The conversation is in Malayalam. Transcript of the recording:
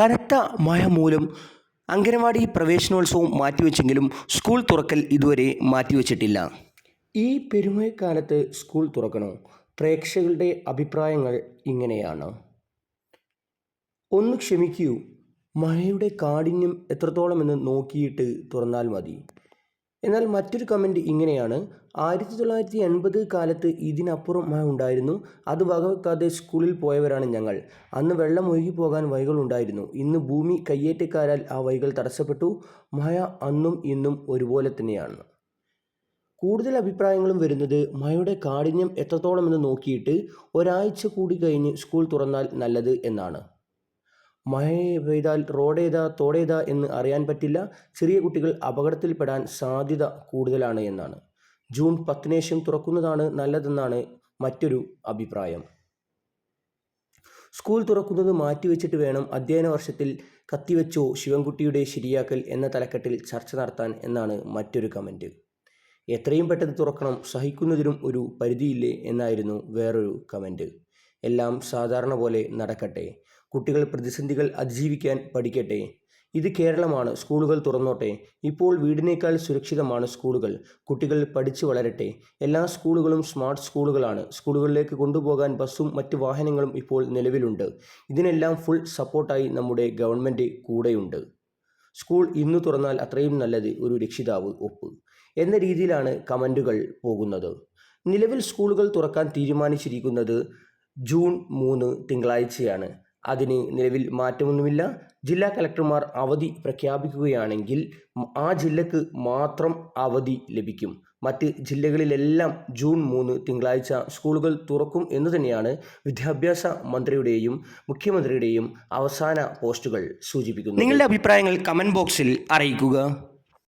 കനത്ത മഴ മൂലം അംഗനവാടി പ്രവേശനോത്സവം മാറ്റിവെച്ചെങ്കിലും സ്കൂൾ തുറക്കൽ ഇതുവരെ മാറ്റിവെച്ചിട്ടില്ല. ഈ പെരുമഴക്കാലത്ത് സ്കൂൾ തുറക്കണോ? പ്രേക്ഷകരുടെ അഭിപ്രായങ്ങൾ ഇങ്ങനെയാണ്. ഒന്ന് ക്ഷമിക്കൂ മഴയുടെ കാഠിന്യം എത്രത്തോളമെന്ന് നോക്കിയിട്ട് തുറന്നാൽ മതി. എന്നാൽ മറ്റൊരു കമന്റ് ഇങ്ങനെയാണ്. ആയിരത്തി തൊള്ളായിരത്തി എൺപത് കാലത്ത് ഇതിനപ്പുറം ഉണ്ടായിരുന്നു. അത് വകവെക്കാതെ സ്കൂളിൽ പോയവരാണ് ഞങ്ങൾ. അന്ന് വെള്ളം ഒഴുകി പോകാൻ വഴികളുണ്ടായിരുന്നു ഇന്ന് ഭൂമി കയ്യേറ്റക്കാരാൽ ആ വഴികൾ തടസ്സപ്പെട്ടു. മഴ അന്നും ഇന്നും ഒരുപോലെ തന്നെയാണ്. കൂടുതൽ അഭിപ്രായങ്ങളും വരുന്നത് മഴയുടെ കാഠിന്യം എത്രത്തോളം എന്ന് നോക്കിയിട്ട് ഒരാഴ്ച കൂടി കഴിഞ്ഞ് സ്കൂൾ തുറന്നാൽ നല്ലത് എന്നാണ്. മഴ പെയ്താൽ റോഡേതാ തോടേതാ എന്ന് അറിയാൻ പറ്റില്ല. ചെറിയ കുട്ടികൾ അപകടത്തിൽപ്പെടാൻ സാധ്യത കൂടുതലാണ് എന്നാണ്. ജൂൺ പത്തിനേശം തുറക്കുന്നതാണ് നല്ലതെന്നാണ് മറ്റൊരു അഭിപ്രായം. സ്കൂൾ തുറക്കുന്നത് മാറ്റിവെച്ചിട്ട് വേണം അധ്യയന വർഷത്തിൽ കത്തിവെച്ചോ ശിവൻകുട്ടിയുടെ ശരിയാക്കൽ എന്ന തലക്കെട്ടിൽ ചർച്ച നടത്താൻ എന്നാണ് മറ്റൊരു കമന്റ് എത്രയും പെട്ടെന്ന് തുറക്കണം സഹിക്കുന്നതിനും ഒരു പരിധിയില്ലേ എന്നായിരുന്നു വേറൊരു കമന്റ് എല്ലാം സാധാരണ പോലെ നടക്കട്ടെ. കുട്ടികൾ പ്രതിസന്ധികൾ അതിജീവിക്കാൻ പഠിക്കട്ടെ. ഇത് കേരളമാണ് സ്കൂളുകൾ തുറന്നോട്ടെ. ഇപ്പോൾ വീടിനേക്കാൾ സുരക്ഷിതമാണ് സ്കൂളുകൾ. കുട്ടികൾ പഠിച്ചു വളരട്ടെ. എല്ലാ സ്കൂളുകളും സ്മാർട്ട് സ്കൂളുകളാണ്. സ്കൂളുകളിലേക്ക് കൊണ്ടുപോകാൻ ബസ്സും മറ്റ് വാഹനങ്ങളും ഇപ്പോൾ നിലവിലുണ്ട്. ഇതിനെല്ലാം ഫുൾ സപ്പോർട്ടായി നമ്മുടെ ഗവൺമെന്റ് കൂടെയുണ്ട്. സ്കൂൾ ഇന്ന് തുറന്നാൽ അത്രയും നല്ലത് ഒരു രക്ഷിതാവ് ഒപ്പ്. എന്ന രീതിയിലാണ് കമന്റുകൾ പോകുന്നത്. നിലവിൽ സ്കൂളുകൾ തുറക്കാൻ തീരുമാനിച്ചിരിക്കുന്നത് ജൂൺ മൂന്ന് തിങ്കളാഴ്ചയാണ്. അതിന് നിലവിൽ മാറ്റമൊന്നുമില്ല. ജില്ലാ കലക്ടർമാർ അവധി പ്രഖ്യാപിക്കുകയാണെങ്കിൽ ആ ജില്ലക്ക് മാത്രം അവധി ലഭിക്കും. മറ്റ് ജില്ലകളിലെല്ലാം ജൂൺ മൂന്ന് തിങ്കളാഴ്ച സ്കൂളുകൾ തുറക്കും എന്ന് തന്നെയാണ് വിദ്യാഭ്യാസ മന്ത്രിയുടെയും മുഖ്യമന്ത്രിയുടെയും അവസാന പോസ്റ്റുകൾ സൂചിപ്പിക്കുന്നത്. നിങ്ങളുടെ അഭിപ്രായങ്ങൾ കമന്റ് ബോക്സിൽ അറിയിക്കുക.